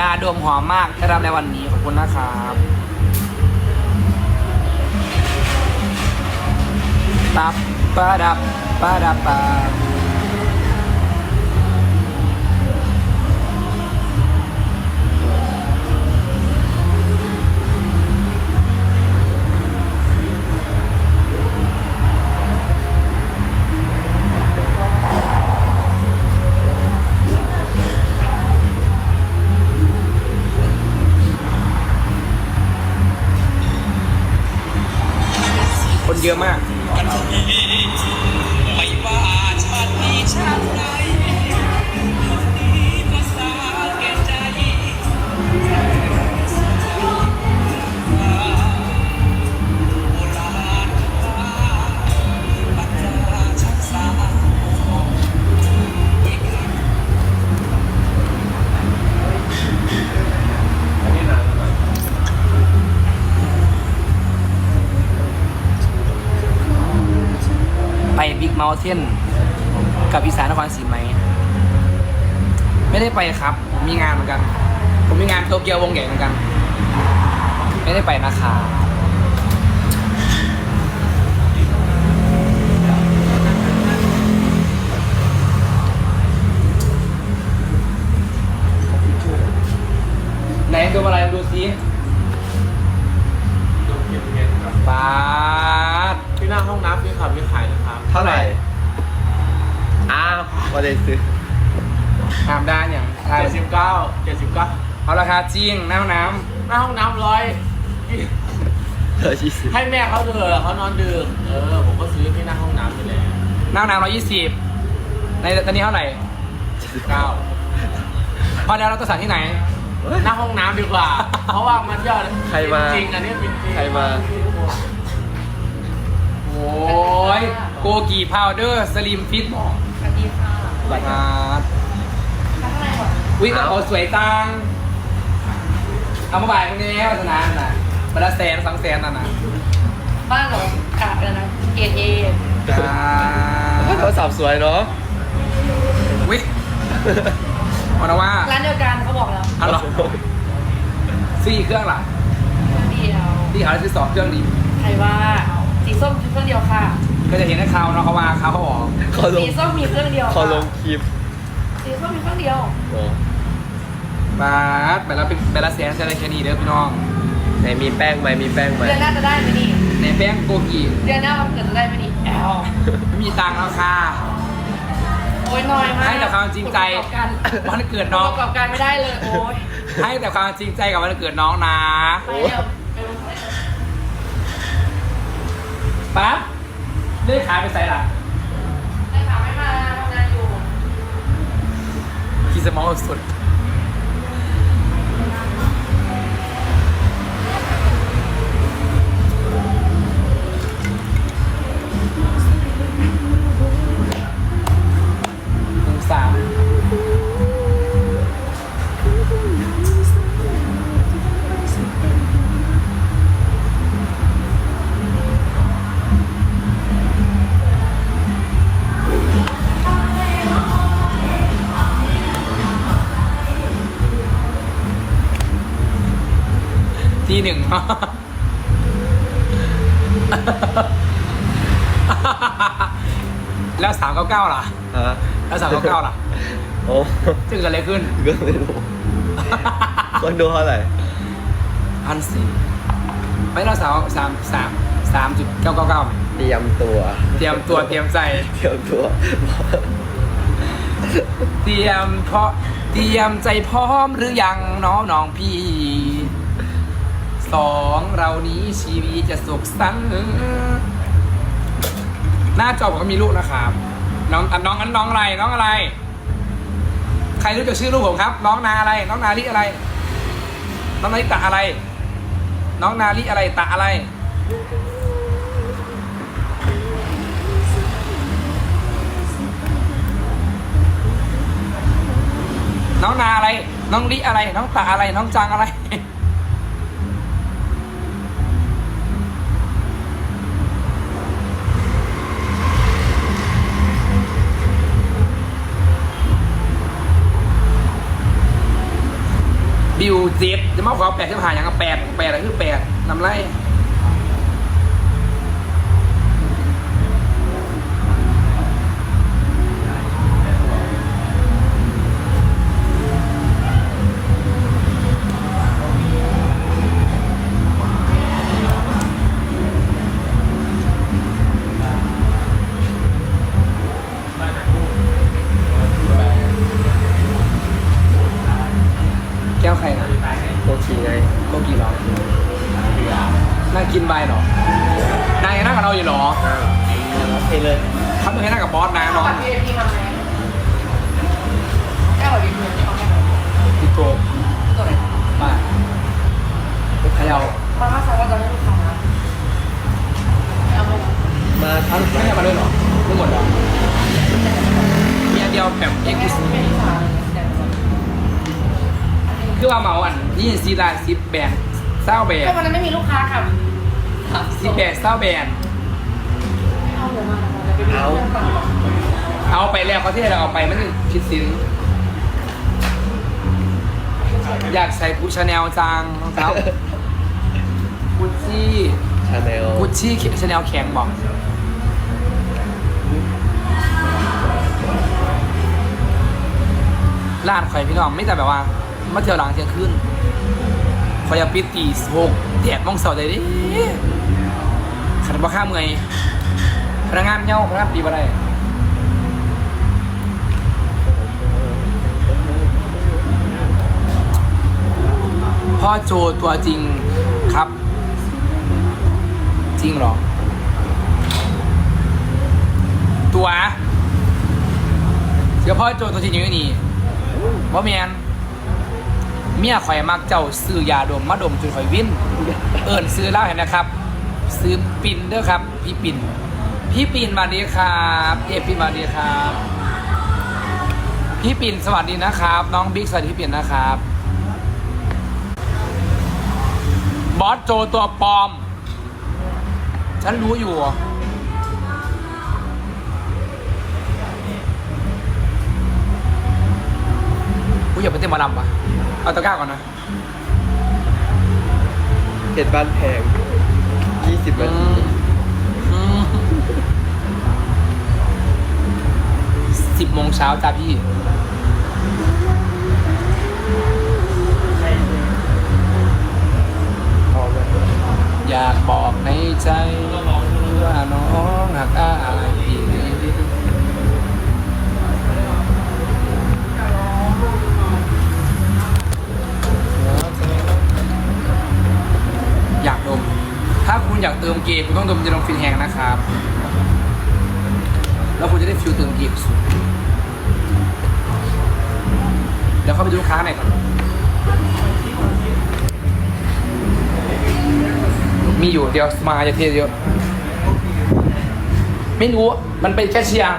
ยาดมหอมมากได้รับในวันนี้ขอบคุณนะครับปับปะดับปะดับปะ เยอะมาก ไปบิ๊กเม t เทนกับอีสานนครศรีไหม ไม่ได้ไปครับ ผมมีงานเหมือนกัน ผมมีงานโตเกียววงใหญ่เหมือนกัน ไม่ได้ไปนะครับไหนดูอะไรดูซิปาดที่หน้าห้องน้ำพี่ขับพี่ขายนะครับ เท่าไหร่ อ้าวมาเลยซื้อถามได้อย่างใช่เจ็ดสิบเก้าเจ็ดสิบเก้าเอาราคาจริงหน้าห้องน้หน้าห้องน้ำร้อย เธอชี้ซื้อให้แม่เขาเถอะเขานอนดึก เออ ผมก็ซื้อที่หน้าห้องน้ำไปแล้วำหน้าห้องน้ำร้อยยี่สิบในตอนนี้เท่าไหร่เก้าพอแล้วเราต้องสั่งที่ไหน หน้าห้องน้ำดีกว่า เพราะว่ามันยอดใครมา จริงอันนี้เป็นจริงใครมา โอ้ย โกกีพาวเดอร์สลิมฟิตบอกสวัสดีค่ะบัตรข้างในก่อนวิกเอาสวยจังเอามาบ่ายตรงนี้วัฒนาน่ะบัตรละแสนสองแสนน่ะนะบ้านเรากาดเลยนะเกรดเอจ้าโทรศัพท์สวยเนาะวิเอานะว่าร้านเดียวกันเขาบอกแล้วเอาเหรอสี่เครื่องล่ะเครื่องเดียวที่เขาซื้อสองเครื่องดีใครว่าสีส้มมีเครื่องเดียวค่ะ ก็จะเห็นในข่าวเนาะเขาว่าเขาเขาบอกเขาลงสีส้มมีเครื่องเดียวเขาค่ะลงคลิปสีส้มมีเครื่องเดียวโอ้บาสแต่ละเป็นแต่ละแสนจะได้แค่นี้เด้อพี่น้องไหนมีแป้งไหมมีแป้งไหมเดือนหน้าจะได้ไหมนี่ในแป้งโกกีเดือนหน้าวันเกิดจะได้ไหมนี่แอลไม่มีตังค์แล้วค่ะโอ้ยน้อยมากให้แต่ความจริงใจประกอบการวันเกิดปน้องระกอบการไม่ได้เลยโอ้ยให้แต่ความจริงใจกับวันเกิดน้องนะไปเร็ว ไปลงไปเลยปั๊บเลื่อยขายไปใส่ละได้ข่าวไม่มาทำงานอยู่คีสมองสุดหนึ่งสาม แล้วสามเก้าเก้าล่ะ ฮะแล้วสามเก้าเก้าล่ะโอ้จะเกิดอะไรขึ้นก็ไม่รู้คนดูเท่าไหร่พันสี่ไม่เราสามสามสามสามจุดเก้าเก้าเก้าเตรียมตัวเตรียมตัวเตรียมใจ เตรียมตัวเตรียมเพราะเตรียมใจพร้อมหรือยังน้องน้องพี่ สองเรานี้ชีวิตจะสุขสันต์หน้าจอผมก็มีลูกนะครับ น้องอะน้องอันน้องอะไรน้องอะไร ใครรู้จักชื่อลูกผมครับ น้องนาอะไร น้องนาลิอะไร น้องนาลิตะอะไร น้องนาลิอะไรตะอะไรน้องนาอะไร น้องลิอะไร น้องตาอะไร น้องจังอะไร บิวเจ็ดจะมาขอแปดจะผ่านอย่างกับแปดแปดอะไรคือแปดนำไร ขย่ามาม่าสั่งว่าจะให้ลูกค้าเอาไปมาเอาไม่ให้มาด้วยเหรอไม่หมดเหรอมีอันเดียวแบบเอ็กซ์คลูซีฟไม่ได้สั่งเลยแต่คือว่าเหมาอันนี่ซีลาซิปแบนเศร้าแบนก็วันนั้นไม่มีลูกค้าค่ะซิปแบนเศร้าแบนเอาเดี๋ยวมาเดี๋ยวไปดูเรื่องก่อนเอาไปแล้วเขาที่เราเอาไปมันคือคิดสินอยากใส่กุชาแนลจังรองเท้า กุชชี่ชาแนลกุชชี่ชาแนลแข็งบอกร้านข่อยพี่น้องไม่แต่แบบว่ามาเที่ยวหลังเที่ยงคืนข่อยอยากปิดตีหกแดดมองเสาใจดิขันบ่ข้ามเงยพนักงานเงาพนักงานปีบ่ได้พ่อโจตัวจริงครับ จริงหรอ ตัวเดี๋ยวพ่อโจตัวจริงอยู่นี่ว่าแมนเมียข่อยมักเจ้าซื้อยาดมมาดมจนข่อยวินเอิญซื้อเหล้าเห็นนะครับ ซื้อปิ่นเด้อครับ พี่ปิ่นพี่ปิ่นมาดีครับเอฟปิ่นมาดีครับ พี่ปิ่นสวัสดีนะครับ น้องบิ๊กสวัสดีพี่ปิ่นนะครับ บอสโจตัวปลอม ฉันรู้อยู่ กูอยากไปเต้นหมาลำปะเอาตะกร้าก่อนนะ เห็ดบ้านแพงยี่สิบนาทีสิบโมงเช้าจ้าพี่ เอาเลย อยากบอกในใจว่าน้องหักอายพี่อยากดม ถ้าคุณอยากเติมเกมคุณต้องดมยาดมฟินแฮงนะครับ แล้วคุณจะได้ฟิลเติมเกมสุดเดี๋ยวเข้าไปดูลูกค้าหน่อยก่อน มีอยู่เดียวมาจะเทเยอะไม่รู้มันเป็นแค่เชียร์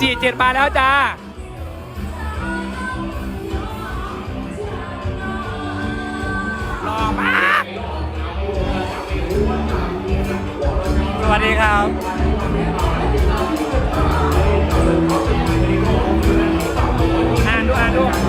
สี่เจ็ดมาแล้วจ้าหลอมากสวัสดีครับอ่านดูอ่านดู